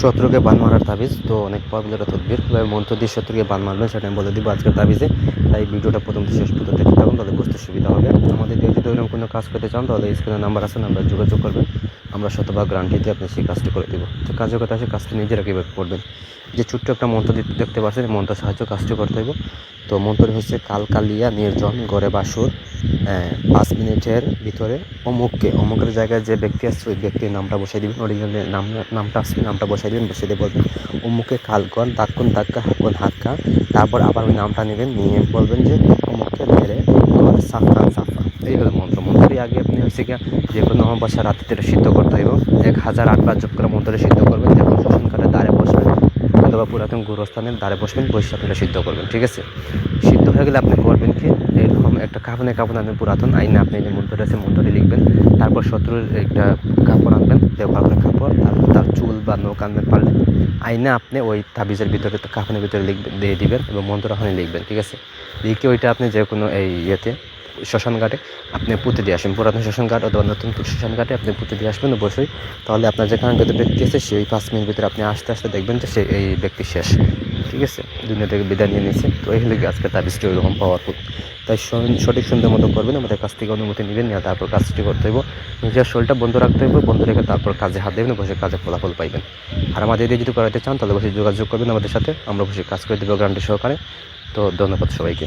শত্রুকে বান মারার তাবিজ, তো অনেক পপুলার তদবির কীভাবে মন্ত্র দিয়ে শত্রুকে বান মারবেন, সেটা আমি বলে দিব আজকের তাবিজে। তাই ভিডিওটা প্রথম থেকে শেষ পর্যন্ত দেখতে থাকুন, তাহলে বুঝতে সুবিধা হবে। আমাদের যদি ওইরকম কোনো কাজ করতে চান, তাহলে স্ক্রিনে নাম্বার আছে নাম্বার যোগাযোগ করবেন। আমরা শতভাগ গ্যারান্টি দিয়ে আপনি সেই কাজটি করে দেবো। তো কাজের কথা আছে, কাজটি নিজেরা কীভাবে করবেন। যে ছোট্ট একটা মন্ত্র দিতে দেখতে পাচ্ছেন, এই মন্ত্রের সাহায্য কাজটি করতে হবে তো মন্ত্রটি হচ্ছে কালকালিয়া নির্জন, গড়ে বাসুর পাঁচ মিনিটের ভিতরে অমুককে, অমুকের জায়গায় যে ব্যক্তি আসছে ওই ব্যক্তির নামটা বসাই দিবেন অরিজিনাল নাম, নামটা আসছে নামটা বসাই দিবেন, বসিয়ে দিয়ে বলবেন, অমুকে কালকন দাক্কন দাক্কা হাক্কন, হাক্কা। তারপর আবার ওই নামটা নেবেন, নিয়ে বলবেন যে অমুককে মেরে সাফা মন্ত্র মন্ত্রের আগে আপনি হচ্ছে কি যে কোনো অমাবস্যা রাতে এটা সিদ্ধ করতে হইব। এক হাজার আটবার যোগ করে মন্ত্রটা সিদ্ধ করবেন যখন শোষণ কাঠের দ্বারে বসবেন অথবা পুরাতন গুরুস্থানের দ্বারে বসবেন, বসে আপনারা সিদ্ধ করবেন, ঠিক আছে? সিদ্ধ হয়ে গেলে আপনি করবেন কি, এরকম একটা কাপড়ে কাপড় আনবেন পুরাতন আইনে আপনি যে মন্ত্রটা আছে মন্ত্রটি লিখবেন, তারপর শত্রুর একটা কাপড় আনবেন ব্যবহার করে কাপড় তারপর তার চুল বা নখ আনবেন, পারলে আইনে আপনি ওই তাবিজের ভিতরে কাপড়ের ভিতরে লিখবেন দিয়ে দিবেন এবং মন্ত্র ওখানে লিখবেন, ঠিক আছে? লিখে ওইটা আপনি যে কোনো এই ইয়েতে শ্মশান ঘাটে আপনি পুঁতে দিয়ে আসবেন পুরাতন শ্মশান ঘাট অথবা নতুন শ্মশান ঘাটে আপনি পুঁতে দিয়ে আসবেন অবশ্যই। তাহলে আপনার যে কাঙ্ক্ষিত ব্যক্তি আছে, সেই পাঁচ মিনিট ভিতরে আপনি আস্তে আস্তে দেখবেন যে সে এই ব্যক্তি শেষ। ঠিক আছে? দুনিয়া থেকে বিদায় নিয়ে নিয়েছে। তো এই হলে আজকে তাবিজটি ওইরকম পাওয়ার পাওয়ারফুল তাই সঠিক সুন্দর মতো করবেন, আমাদের কাছ থেকে অনুমতি নেবেন, নিয়ে তারপর কাজটি করতে হইব। নিজের শরীরটা বন্ধ রাখতে হইব, বন্ধ রেখে তারপর কাজে হাত দেবেন, বসে কাজে ফলাফল পাইবেন। আর আমাদের দিয়ে যদি করাতে চান, তাহলে বসে যোগাযোগ করবেন আমাদের সাথে। আমরা বসে কাজ করে দেবো গ্যারান্টি সহকারে। তো ধন্যবাদ সবাইকে।